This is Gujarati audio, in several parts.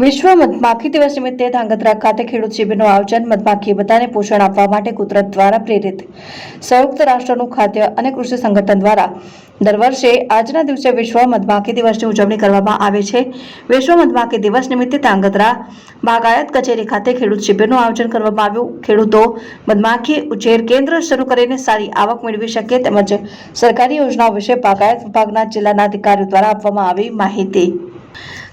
વિશ્વ મધમાખી દિવસ નિમિત્તે ધાંગધ્રા ખાતે ખેડૂત શિબિરનું આયોજન મધમાખી બધાને પોષણ આપવા માટે કુદરત દ્વારા પ્રેરિત. સંયુક્ત રાષ્ટ્રનું ખાદ્ય અને કૃષિ સંગઠન દ્વારા દર વર્ષે આજના દિવસે વિશ્વ મધમાખી દિવસની ઉજવણી કરવામાં આવે છે. વિશ્વ મધમાખી દિવસ નિમિત્તે ધાંગધ્રા બાગાયત કચેરી ખાતે ખેડૂત શિબિરનું આયોજન કરવામાં આવ્યું. ખેડૂતો મધમાખી ઉછેર કેન્દ્ર શરૂ કરીને સારી આવક મેળવી શકે તેમજ સરકારી યોજનાઓ વિશે બાગાયત વિભાગના જિલ્લાના અધિકારીઓ દ્વારા આપવામાં આવી માહિતી.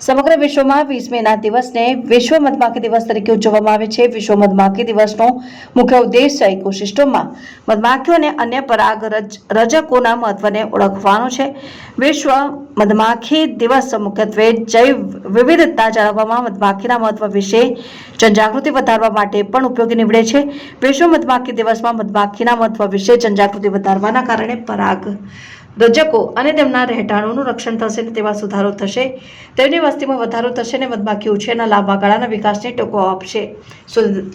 સમગ્ર વિશ્વમાં વીસ મેના દિવસને વિશ્વ મધમાખી દિવસ તરીકે ઉજવવામાં આવે છે. વિશ્વ મધમાખી દિવસનો મુખ્ય ઉદ્દેશ ઇકોસિસ્ટમમાં મધમાખીઓ અને અન્ય પરાગ રજ- રજકોના મહત્વને ઓળખવાનો છે. વિશ્વ મધમાખી દિવસ મુખ્યત્વે જૈવ વિવિધતા જાળવવામાં મધમાખીના મહત્વ વિશે જનજાગૃતિ વધારવા માટે પણ ઉપયોગી નીવડે છે. વિશ્વ મધમાખી દિવસમાં મધમાખીના મહત્વ વિશે જનજાગૃતિ વધારવાના કારણે પરાગ રજકો અને તેમના રહેઠાણોનું રક્ષણ થશે ને તેમાં સુધારો થશે. તેમની વસ્તીમાં વધારો થશે અને મધમાખી ઉછેરના લાંબા ગાળાના વિકાસને ટેકો આપશે.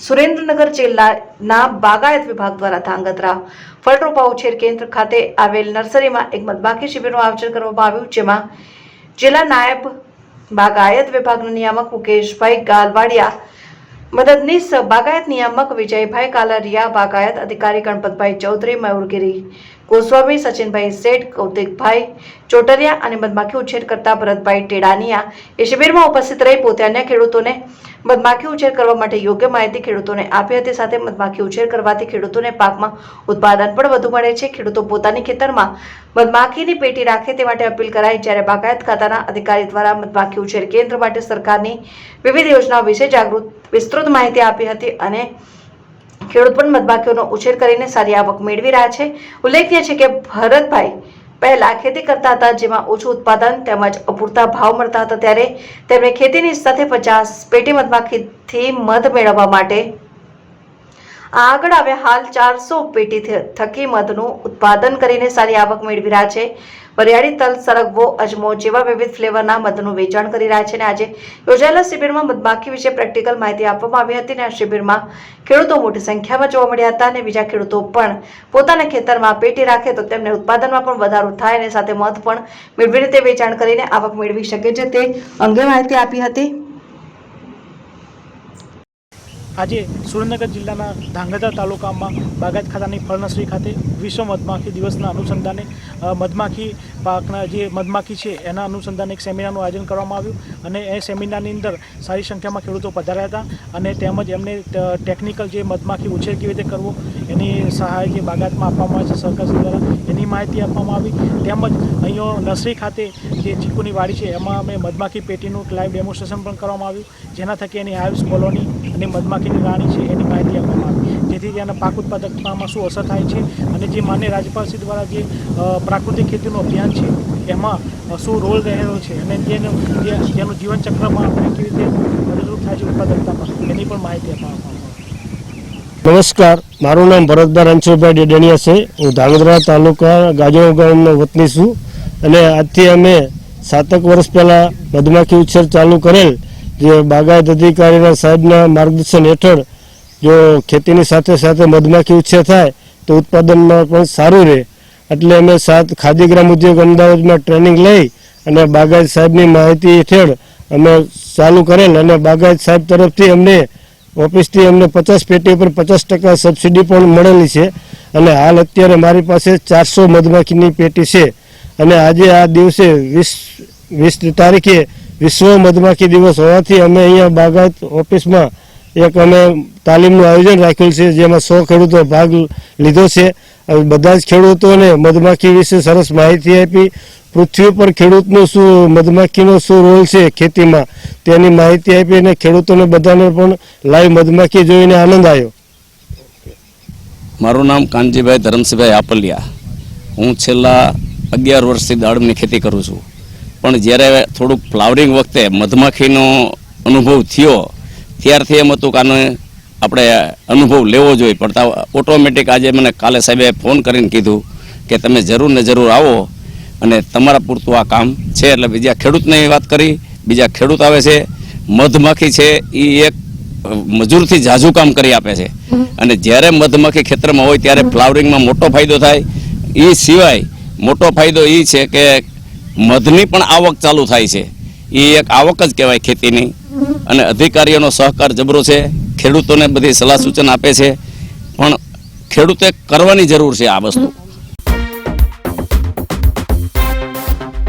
સુરેન્દ્રનગર જિલ્લાના બાગાયત વિભાગ દ્વારા ધાંગધ્રા ફળરોપા ઉછેર કેન્દ્ર ખાતે આવેલ નર્સરીમાં એક મધમાખી શિબિરનું આયોજન કરવામાં આવ્યું, જેમાં જિલ્લા નાયબ બાગાયત વિભાગના નિયામક મુકેશભાઈ ગાલવાડિયા, મદદનીશ બાગાયત નિયામક વિજયભાઈ કાલરિયા, બાગાયત અધિકારી ગણપતભાઈ ચૌધરી, મયુરગીરી ગોસ્વામી, સચિનભાઈ શેઠ, કૌતિકભાઈ ચોટરિયા અને મધમાખી ઉછેર કરતા ભરતભાઈ ટેડાનિયા એ શિબિરમાં ઉપસ્થિત રહી પોતે અન્ય ખેડૂતોને મધમાખી ઉછેર કરવા માટે યોગ્ય માહિતી ખેડૂતોને આપી હતી. સાથે મધમાખી ઉછેર કરવાથી ખેડૂતોને પાકમાં ઉત્પાદન પણ વધુ મળે છે. ખેડૂતો પોતાની ખેતરમાં મધમાખીની પેટી રાખે તે માટે અપીલ કરાઈ. જ્યારે બાગાયત ખાતાના અધિકારી દ્વારા મધમાખી ઉછેર કેન્દ્ર માટે સરકારની વિવિધ યોજનાઓ વિશે જાગૃત, વિસ્તૃત માહિતી આપી હતી અને ખેડૂત પણ મધમાખીઓનો ઉછેર કરીને સારી આવક મેળવી રહ્યા છે. ઉલ્લેખનીય છે કે ભરતભાઈ પહેલા ખેતી કરતા હતા, જેમાં ઓછું ઉત્પાદન તેમજ અપૂરતા ભાવ મળતા હતા ત્યારે તેમણે ખેતીની સાથે પચાસ પેટી મધમાખીથી મધ મેળવવા માટે આગળ આવ્યા. હાલ ચારસો પેટી થકી મધનું ઉત્પાદન કરીને સારી આવક મેળવી રહ્યા છે. વરિયાળી તલ સરગવો, અજમો જેવા વિવિધ ફ્લેવરના મધનું વેચાણ કરી રહ્યા છે અને આજે યોજાયેલા શિબિરમાં મધમાખી વિશે પ્રેક્ટિકલ માહિતી આપવામાં આવી હતી અને આ શિબિરમાં ખેડૂતો મોટી સંખ્યામાં જોવા મળ્યા હતા અને બીજા ખેડૂતો પણ પોતાના ખેતરમાં પેટી રાખે તો તેમને ઉત્પાદનમાં પણ વધારો થાય અને સાથે મધ પણ મેળવીને તે વેચાણ કરીને આવક મેળવી શકે છે તે અંગે માહિતી આપી હતી. આજે સુરેન્દ્રનગર જિલ્લાના ધાંગધ્રા તાલુકામાં બાગાયત ખાતાની ફળનસરી ખાતે વિશ્વ મધમાખી દિવસના અનુસંધાને મધમાખી પાકના જે મધમાખી છે, એના અનુસંધાને એક સેમિનારનું આયોજન કરવામાં આવ્યું અને એ સેમિનારની અંદર સારી સંખ્યામાં ખેડૂતો પધાર્યા હતા અને તેમજ એમને ટેકનિકલ જે મધમાખી ઉછેર કેવી રીતે કરવો એની સહાય કે બાગાયતમાં આપવામાં આવે છે સરકાર દ્વારા, એની માહિતી આપવામાં આવી. તેમજ અહીંયા નર્સરી ખાતે જે ચીકુની વાડી છે, એમાં અમે મધમાખી પેટીનું લાઈવ ડેમોન્સ્ટ્રેશન પણ કરવામાં આવ્યું. જેના થકી એની આયુષ કોલોની અને મધમાખીની રાણી છે, એની માહિતી આપવામાં આવી. જેથી તેના પાક ઉત્પાદકતામાં શું અસર થાય છે અને જે માન્ય રાજ્યપાલશ્રી દ્વારા જે પ્રાકૃતિક ખેતીનું અભિયાન છે, એમાં શું રોલ રહેલો છે અને તેનું જેનું જીવનચક્રમાં આપણે કેવી રીતે મદદરૂપ થાય છે ઉત્પાદકતામાં, એની પણ માહિતી આપવામાં આવી. નમસ્કાર. મારું નામ ભરતભાઈ રણછોડભાઈ ડેડણિયા છે. હું ધાંગધ્રા તાલુકા ગાજણ ગામનો વતની છું અને આજથી અમે સાતક વર્ષ પહેલાં મધમાખી ઉછેર ચાલુ કરેલ જે બાગાયત અધિકારીના સાહેબના માર્ગદર્શન હેઠળ જો ખેતીની સાથે સાથે મધમાખી ઉછેર થાય તો ઉત્પાદનમાં પણ સારું રહે. એટલે અમે સાત ખાદીગ્રામ ઉદ્યોગ અમદાવાદમાં ટ્રેનિંગ લઈ અને બાગાયત સાહેબની માહિતી હેઠળ અમે ચાલુ કરેલ અને બાગાયત સાહેબ તરફથી અમને ઓફિસથી અમને પચાસ પેટી પર પચાસ ટકા સબસિડી પણ મળેલી છે અને હાલ અત્યારે મારી પાસે ચારસો મધમાખીની પેટી છે અને આજે આ દિવસે વીસ વીસ તારીખે વિશ્વ મધમાખી દિવસ હોવાથી અમે અહીંયા બાગાયત ઓફિસમાં એક અમે તાલીમનું આયોજન રાખ્યું છે, જેમાં સો ખેડૂતો ભાગ લીધો છે. બધા જ ખેડૂતોને મધમાખી વિશે સરસ માહિતી આપી. પૃથ્વી પર ખેડૂતનો શું, મધમાખીનો શું રોલ છે ખેતીમાં? તેની માહિતી આપી અને ખેડૂતોને બધાને પણ લાઈવ મધમાખી જોઈને આનંદ આવ્યો. મારું નામ કાનજીભાઈ ધરમસિંહભાઈ આપલિયા. હું છેલ્લા અગિયાર વર્ષથી દાડમની ખેતી કરું છું. પણ જ્યારે થોડુંક ફ્લાવરિંગ વખતે મધમાખીનો અનુભવ થયો ત્યારથી એમ હતું કે આનો આપણે અનુભવ લેવો જોઈએ. પણ ઓટોમેટિક આજે મને કાલે સાહેબે ફોન કરીને કીધું કે તમે જરૂર ને જરૂર આવો અને તમારા પૂરતું આ કામ છે. એટલે બીજા ખેડૂતને વાત કરી બીજા ખેડૂત આવે છે મધમાખી છે એ એક મજૂરથી ઝાઝુ કામ કરી આપે છે. અને જ્યારે મધમાખી ખેતરમાં હોય ત્યારે ફ્લાવરિંગમાં મોટો ફાયદો થાય. એ સિવાય મોટો ફાયદો એ છે કે મધની પણ આવક ચાલુ થાય છે. એ એક આવક જ કહેવાય ખેતીની. અને અધિકારીઓનો સહકાર જબરો છે. ખેડૂતોને બધી સલાહ સૂચન આપે છે. પણ ખેડૂતે કરવાની જરૂર છે આ વસ્તુ.